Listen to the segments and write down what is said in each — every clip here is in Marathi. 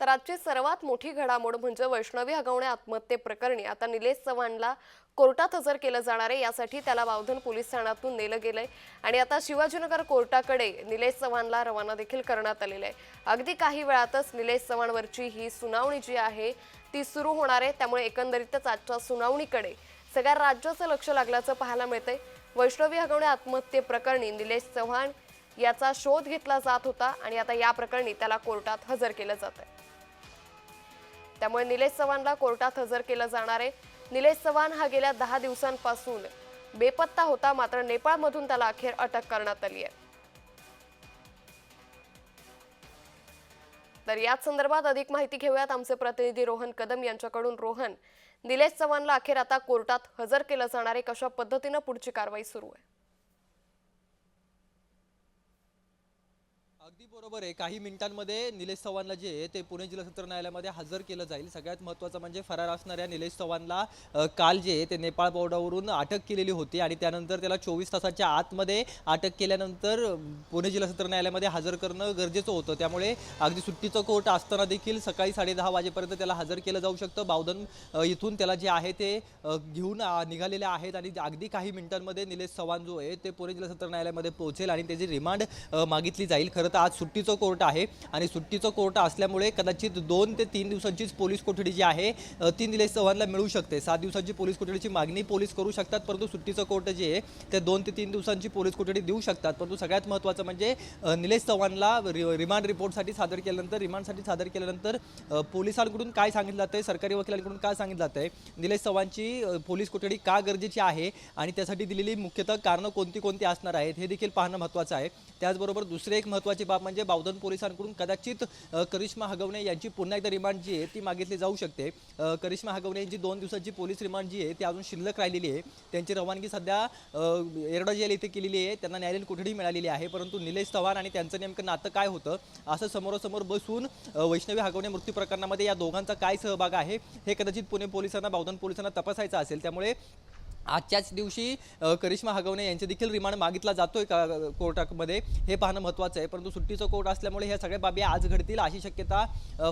तर आजची सर्वात मोठी घडामोड म्हणजे वैष्णवी हगवणे आत्महत्येप्रकरणी आता निलेश चव्हाणला कोर्टात हजर केलं जाणार आहे यासाठी त्याला बावधन पोलीस ठाण्यातून नेलं गेलंय. आणि आता शिवाजीनगर कोर्टाकडे निलेश चव्हाणला रवाना देखील करण्यात आलेलं आहे. अगदी काही वेळातच निलेश चव्हाणवरची ही सुनावणी जी आहे ती सुरू होणार आहे. त्यामुळे एकंदरीतच आजच्या सुनावणीकडे सगळ्या राज्याचं लक्ष लागल्याचं पाहायला मिळतंय. वैष्णवी हगवणे आत्महत्येप्रकरणी निलेश चव्हाण याचा शोध घेतला जात होता आणि आता या प्रकरणी त्याला कोर्टात हजर केलं जात आहे त्यामुळे निलेश चव्हाणला कोर्टात हजर केलं जाणार आहे. निलेश चव्हाण हा गेल्या दहा दिवसांपासून बेपत्ता होता मात्र नेपाळमधून त्याला अखेर अटक करण्यात आली आहे. तर याच संदर्भात अधिक माहिती घेऊयात आमचे प्रतिनिधी रोहन कदम यांच्याकडून. रोहन निलेश चव्हाणला अखेर आता कोर्टात हजर केलं जाणार आहे. कशा पद्धतीनं पुढची कारवाई सुरू आहे? अगदी बरोबर आहे. काही मिनिटांमध्ये निलेश चव्हाणला जे आहे ते पुणे जिल्हा सत्र न्यायालयामध्ये हजर केलं जाईल. सगळ्यात महत्त्वाचं म्हणजे फरार असणाऱ्या निलेश चव्हाणला काल जे आहे ते नेपाळ बोर्डावरून अटक केलेली होती आणि त्यानंतर त्याला चोवीस तासाच्या आतमध्ये अटक केल्यानंतर पुणे जिल्हा सत्र न्यायालयामध्ये हजर करणं गरजेचं होतं. त्यामुळे अगदी सुट्टीचं कोर्ट असताना देखील सकाळी साडेदहा वाजेपर्यंत त्याला हजर केलं जाऊ शकतं. बावधन इथून त्याला जे आहे ते घेऊन निघालेले आहेत आणि अगदी काही मिनिटांमध्ये निलेश चव्हाण जो आहे ते पुणे जिल्हा सत्र न्यायालयामध्ये पोहोचेल आणि त्याची रिमांड मागितली जाईल. खरं तर आज सुट्टीचं कोर्ट आहे आणि सुट्टीचं कोर्ट असल्यामुळे कदाचित दोन ते तीन दिवसांचीच पोलीस कोठडी जी आहे ती निलेश चव्हाणला मिळू शकते. सात दिवसांची पोलीस कोठडीची मागणी पोलीस करू शकतात परंतु सुट्टीचं कोर्ट जे आहे ते दोन ते तीन दिवसांची पोलीस कोठडी देऊ शकतात. परंतु सगळ्यात महत्त्वाचं म्हणजे निलेश चव्हाणला रि- रिमांड रिपोर्टसाठी सादर केल्यानंतर रिमांडसाठी सादर केल्यानंतर पोलिसांकडून काय सांगितलं जातं सरकारी वकिलांकडून काय सांगितलं जातं आहे निलेश चव्हाणची पोलीस कोठडी का गरजेची आहे आणि त्यासाठी दिलेली मुख्यतः कारणं कोणती कोणती असणार आहेत हे देखील पाहणं महत्त्वाचं आहे. त्याचबरोबर दुसरे एक महत्त्वाचे बाब म्हणजे बावधन पोलिसांकडून कदाचित करिश्मा हगवणे यांची पुन्हा एकदा रिमांड जी आहे ती मागितली जाऊ शकते. करिश्मा हगवणे यांची दोन दिवसाची पोलीस रिमांड जी आहे ती अजून शिल्लक राहिलेली आहे. त्यांची रवानगी सध्या अ, एरडा जेल इथे केलेली आहे. त्यांना न्यायालयीन कोठडी मिळालेली आहे. परंतु निलेश चव्हाण आणि त्यांचं नेमकं नातं काय होतं असं समोरासमोर बसून वैष्णवी हगवणे मृत्यू प्रकरणामध्ये या दोघांचा काय सहभाग आहे हे कदाचित पुणे पोलिसांना बावधन पोलिसांना तपासायचं असेल. त्यामुळे आजच्याच दिवशी करिश्मा हगवणे यांचे देखील रिमांड मागितला जातोय का कोर्टामध्ये? हे पाहणं महत्त्वाचं आहे. परंतु सुट्टीचं कोर्ट असल्यामुळे ह्या सगळ्या बाबी आज घडतील अशी शक्यता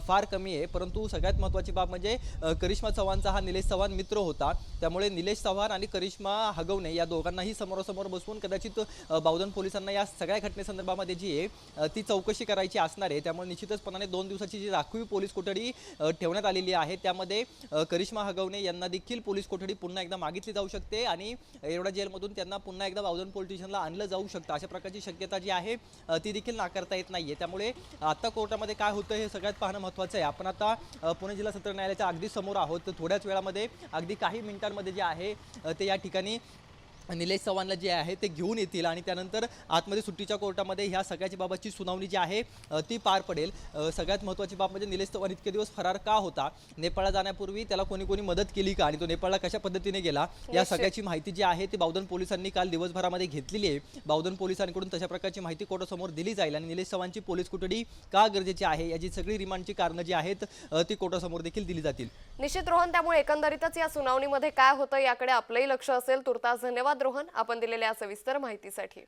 फार कमी आहे. परंतु सगळ्यात महत्त्वाची बाब म्हणजे करिश्मा चव्हाणचा हा निलेश चव्हाण मित्र होता. त्यामुळे निलेश चव्हाण आणि करिश्मा हगवणे या दोघांनाही समोरासमोर बसवून कदाचित बावधन पोलिसांना या सगळ्या घटनेसंदर्भामध्ये जी आहे ती चौकशी करायची असणार आहे. त्यामुळे निश्चितचपणाने दोन दिवसाची जी राखीव पोलीस कोठडी ठेवण्यात आलेली आहे. त्यामध्ये करिश्मा हगवणे यांना देखील पोलीस कोठडी पुन्हा एकदा मागितली जाऊ शकते. आणि एवढा जेलमधून त्यांना पुन्हा एकदा बावधन पोलीस स्टेशनला आणलं जाऊ शकतं. अशा प्रकारची शक्यता जी आहे ती देखील नाकारता येत नाहीये. त्यामुळे आता कोर्टामध्ये काय होतं हे सगळ्यात पाहणं महत्त्वाचं आहे. आपण आता पुणे जिल्हा सत्र न्यायालयाच्या अगदी समोर आहोत. तर थोड्याच वेळामध्ये अगदी काही मिनिटांमध्ये जे आहे ते या ठिकाणी निलेश चव्हाणला जे आहे ते घेऊन येतील आणि त्यानंतर आतमध्ये सुट्टीच्या कोर्टामध्ये ह्या सगळ्याची बाबतची सुनावणी जी आहे ती पार पडेल. सगळ्यात महत्त्वाची बाब म्हणजे निलेश चव्हाण इतके दिवस फरार का होता? नेपाळला जाण्यापूर्वी त्याला कोणी कोणी मदत केली का? आणि तो नेपाळला कशा पद्धतीने गेला? या. सगळ्याची माहिती जी आहे ती बावधन पोलिसांनी काल दिवसभरामध्ये घेतलेली आहे. बावधन पोलिसांकडून तशा प्रकारची माहिती कोर्टासमोर दिली जाईल आणि निलेश चव्हाणची पोलीस कोठडी का गरजेची आहे याची सगळी रिमांडची कारणं जी आहेत ती कोर्टासमोर देखील दिली जातील. निश्चित रोहन त्यामुळे एकंदरीतच या सुनावणीमध्ये काय होतं याकडे आपलंही लक्ष असेल. तुर्तास धन्यवाद. रोहन आपण दिलेल्या सविस्तर माहितीसाठी.